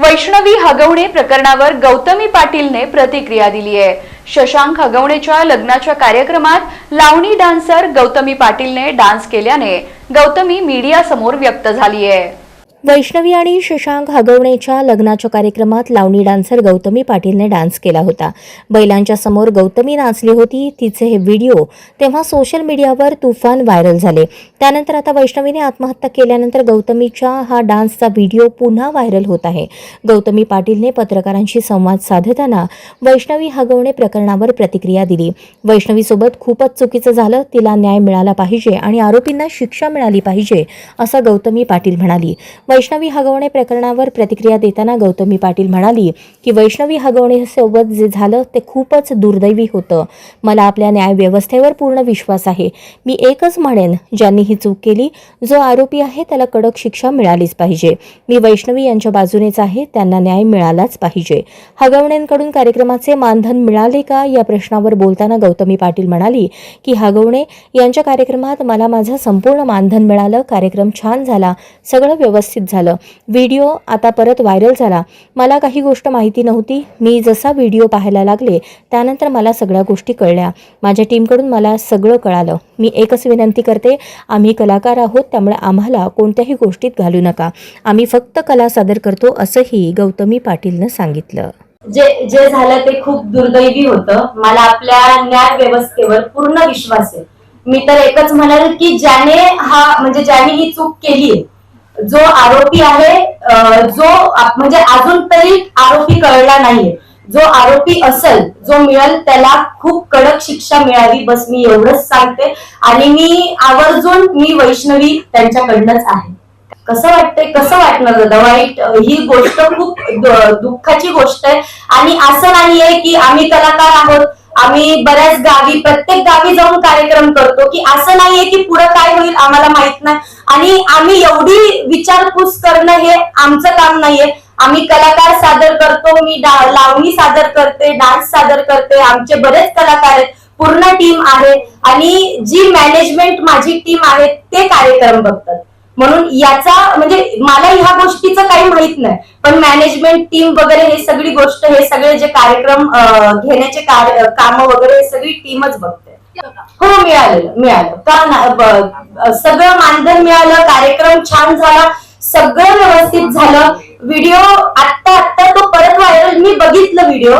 वैष्णवी हगवणे प्रकरणावर गौतमी पाटीलने प्रतिक्रिया दिली आहे. शशांक हगवणेच्या लग्नाच्या कार्यक्रमात लावणी डान्सर गौतमी पाटीलने डान्स केल्याने गौतमी मीडियासमोर व्यक्त झाली आहे. वैष्णवी आणि शशांक हगवणेच्या लग्नाच्या कार्यक्रमात लावणी डान्सर गौतमी पाटीलने डान्स केला होता. बैलांच्या समोर गौतमी नाचली होती. तिचे हे व्हिडिओ तेव्हा सोशल मीडियावर तुफान व्हायरल झाले. त्यानंतर आता वैष्णवीने आत्महत्या केल्यानंतर गौतमीच्या हा डान्सचा व्हिडिओ पुन्हा व्हायरल होत आहे. गौतमी पाटीलने पत्रकारांशी संवाद साधताना वैष्णवी हगवणे प्रकरणावर प्रतिक्रिया दिली. वैष्णवीसोबत खूपच चुकीचं झालं. तिला न्याय मिळाला पाहिजे आणि आरोपींना शिक्षा मिळाली पाहिजे असं गौतमी पाटील म्हणाली. वैष्णवी हगवणे प्रकरणावर प्रतिक्रिया देताना गौतमी पाटील म्हणाली की वैष्णवी हगवणेसोबत जे झालं ते खूपच दुर्दैवी होतं. मला आपल्या न्यायव्यवस्थेवर पूर्ण विश्वास आहे. मी एकच म्हणेन ज्यांनी ही चूक केली जो आरोपी आहे त्याला कडक शिक्षा मिळालीच पाहिजे. मी वैष्णवी यांच्या बाजूनेच आहे त्यांना न्याय मिळालाच पाहिजे. हगवणेंकडून कार्यक्रमाचे मानधन मिळाले का या प्रश्नावर बोलताना गौतमी पाटील म्हणाली की हगवणे यांच्या कार्यक्रमात मला माझं संपूर्ण मानधन मिळालं कार्यक्रम छान झाला सगळं व्यवस्थित झालं. व्हिडिओ आता परत व्हायरल झाला. मला काही गोष्ट माहिती नव्हती. मी जसा व्हिडिओ पाहायला लागले त्यानंतर मला सगळ्या गोष्टी कळल्या. माझ्या टीमकडून मला सगळं कळालं. मी एकच विनंती करते आम्ही कलाकार आहोत त्यामुळे आम्हाला कोणत्याही गोष्टीत घालू नका. आम्ही फक्त कला सादर करतो असंही गौतमी पाटीलनं सांगितलं. जे जे झालं ते खूप दुर्दैवी होतं. मला आपल्या न्याय व्यवस्थेवर पूर्ण विश्वास आहे. मी तर एकच म्हणाल की ज्याने हा म्हणजे ज्याने ही चूक केली जो आरोपी आहे जो म्हणजे अजून तरी आरोपी कळला नाहीये. जो आरोपी असेल जो मिळेल त्याला खूप कडक शिक्षा मिळावी बस मी एवढंच सांगते. आणि मी आवर्जून मी वैष्णवी त्यांच्याकडनंच आहे. कसं वाटतंय? कसं वाटणार दादा? वाईट ही गोष्ट खूप दुःखाची गोष्ट आहे. आणि असं नाहीये की आम्ही कलाकार आहोत. आम्ही बऱ्याच गावी प्रत्येक गावी जाऊन कार्यक्रम करतो की असं नाहीये की पुढे काय होईल आम्हाला माहीत नाही. आणि आम्ही एवढी विचारपूस करणं हे आमचं काम नाहीये. आम्ही कलाकार सादर करतो मी लावणी सादर करते डान्स सादर करते आमचे बरेच कलाकार आहेत पूर्ण टीम आहे. आणि जी मॅनेजमेंट माझी टीम आहे ते कार्यक्रम बघतात. म्हणून याचा म्हणजे मला ह्या गोष्टीचं काही माहीत नाही. पण मॅनेजमेंट टीम वगैरे हे सगळी गोष्ट हे सगळे जे कार्यक्रम घेण्याचे घेण्याचे काम वगैरे हे सगळी टीमच बघते. हो मिळालेलं मिळालं. का सगळं मानधन मिळालं कार्यक्रम छान झाला सगळं व्यवस्थित झालं. व्हिडिओ आत्ता आत्ता तो परत व्हायरल मी बघितलं व्हिडिओ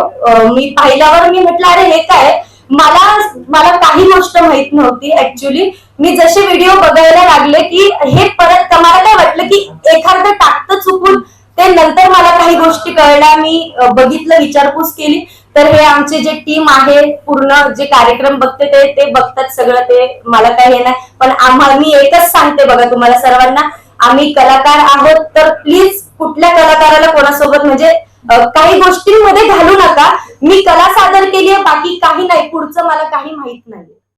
मी पाहिल्यावर मी म्हटलं अरे हे काय? मला मला काही गोष्ट माहीत नव्हती ऍक्च्युली मी जसे व्हिडिओ बघायला लागले की हे परत मला काय वाटलं की एखादं टाकतं चुकून ते नंतर मला काही गोष्टी कळल्या मी बघितलं विचारपूस केली. तर हे आमचे जे टीम आहे पूर्ण जे कार्यक्रम बघते ते ते बघतात सगळं ते मला काही हे नाही. पण आम्हाला मी एकच सांगते बघा तुम्हाला सर्वांना आम्ही कलाकार आहोत तर प्लीज कुठल्या कलाकाराला कोणासोबत म्हणजे काही गोष्टींमध्ये घालू नका. मी कला सादर केली आहे बाकी काही नाही. पुढचं मला काही माहीत नाही